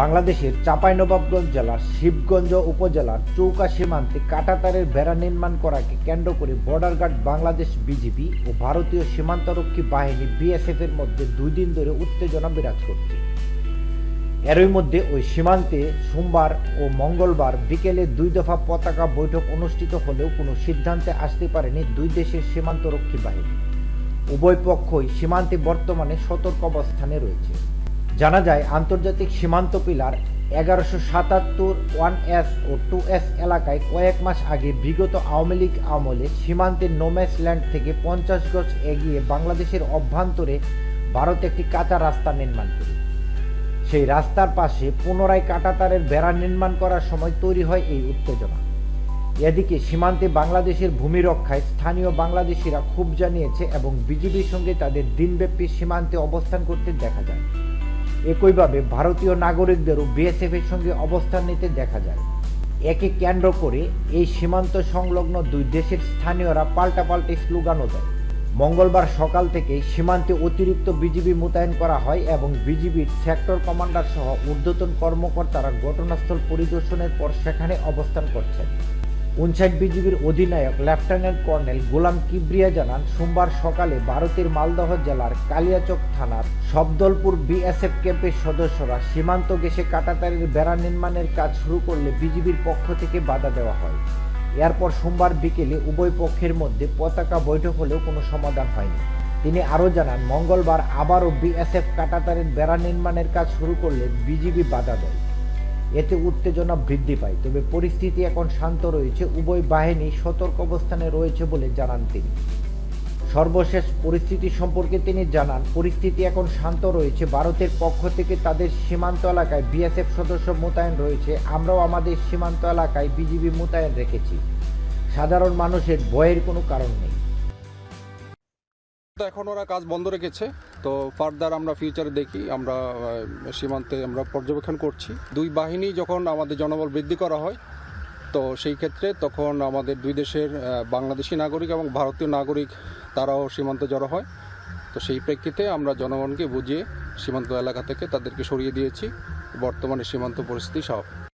বাংলাদেশের চাঁপাইনবাবগঞ্জ জেলার শিবগঞ্জ উপজেলার চৌকা সীমান্তে কাঁটাতারের বেড়া নির্মাণ করাকে কেন্দ্র করে বর্ডার গার্ড বাংলাদেশ বিজিবি ও ভারতীয় সীমান্তরক্ষী বাহিনী বিএসএফ এর মধ্যে দুই দিন ধরে উত্তেজনা বিরাজ করছে। এরই মধ্যে ওই সীমান্তে সোমবার ও মঙ্গলবার বিকেলে দুই দফা পতাকা বৈঠক অনুষ্ঠিত হলেও কোনো সিদ্ধান্তে আসতে পারেনি দুই দেশের সীমান্তরক্ষী বাহিনী। উভয় পক্ষই সীমান্তে বর্তমানে সতর্ক অবস্থানে রয়েছে। জানা যায়, আন্তর্জাতিক সীমান্ত পিলার এগারোশো সাতাত্তর one S O two S এলাকায় কয়েক মাস আগে বিগত আওয়ামী লীগ আমলে সীমান্তের নোম্যাস ল্যান্ড থেকে পঞ্চাশ গজ এগিয়ে বাংলাদেশের অভ্যন্তরে ভারত একটি কাঁচা রাস্তা নির্মাণ করে। সেই রাস্তার পাশে পুনরায় কাঁটাতারের বেড়া নির্মাণ করার সময় তৈরি হয় এই উত্তেজনা। এদিকে সীমান্তে বাংলাদেশের ভূমি রক্ষায় স্থানীয় বাংলাদেশিরা ক্ষোভ জানিয়েছে এবং বিজিবির সঙ্গে তাদের দিনব্যাপী সীমান্তে অবস্থান করতে দেখা যায়। একইভাবে ভারতীয় নাগরিকদেরও বিএসএফ এর সঙ্গে অবস্থান নিতে দেখা যায়। একে কেন্দ্র করে এই সীমান্ত সংলগ্ন দুই দেশের স্থানীয়রা পাল্টাপাল্টি স্লোগানও দেয়। মঙ্গলবার সকাল থেকে সীমান্তে অতিরিক্ত বিজিবি মোতায়েন করা হয় এবং বিজিবির সেক্টর কমান্ডার সহ ঊর্ধ্বতন কর্মকর্তারা ঘটনাস্থল পরিদর্শনের পর সেখানে অবস্থান করছেন। উনষাট বিজিবির অধিনায়ক লেফটেন্যান্ট কর্নেল গোলাম কিবরিয়া জানান, সোমবার সকালে ভারতের মালদহ জেলার কালিয়াচক থানার সবদলপুর বিএসএফ ক্যাম্পের সদস্যরা সীমান্ত গেছে কাটাতারের বেড়া নির্মাণের কাজ শুরু করলে বিজিবির পক্ষ থেকে বাধা দেওয়া হয়। এরপর সোমবার বিকেলে উভয় পক্ষের মধ্যে পতাকা বৈঠক হলেও কোনো সমাধান হয়নি। তিনি আরও জানান, মঙ্গলবার আবারও বিএসএফ কাটাতারের বেড়া নির্মাণের কাজ শুরু করলে বিজিবি বাধা দেয়। এতে উত্তেজনা বৃদ্ধি পায়। তবে পরিস্থিতি এখন শান্ত রয়েছে। উভয় বাহিনী সতর্ক অবস্থানে রয়েছে বলে জানান তিনি। সর্বশেষ পরিস্থিতি সম্পর্কে তিনি জানান, পরিস্থিতি এখন শান্ত রয়েছে। ভারতের পক্ষ থেকে তাদের সীমান্ত এলাকায় বিএসএফ সদস্য মোতায়েন রয়েছে। আমরাও আমাদের সীমান্ত এলাকায় বিজিবি মোতায়েন রেখেছি। সাধারণ মানুষের ভয়ের কোনো কারণ নেই। এখন ওরা কাজ বন্ধ রেখেছে। তো ফার্দার আমরা ফিউচারে দেখি, আমরা সীমান্তে আমরা পর্যবেক্ষণ করছি। দুই বাহিনী যখন আমাদের জনবল বৃদ্ধি করা হয়, তো সেই ক্ষেত্রে তখন আমাদের দুই দেশের বাংলাদেশি নাগরিক এবং ভারতীয় নাগরিক, তারাও সীমান্তে জড়ো হয়। তো সেই প্রেক্ষিতে আমরা জনগণকে বুঝিয়ে সীমান্ত এলাকা থেকে তাদেরকে সরিয়ে দিয়েছি। বর্তমানে সীমান্ত পরিস্থিতি স্বাভাবিক।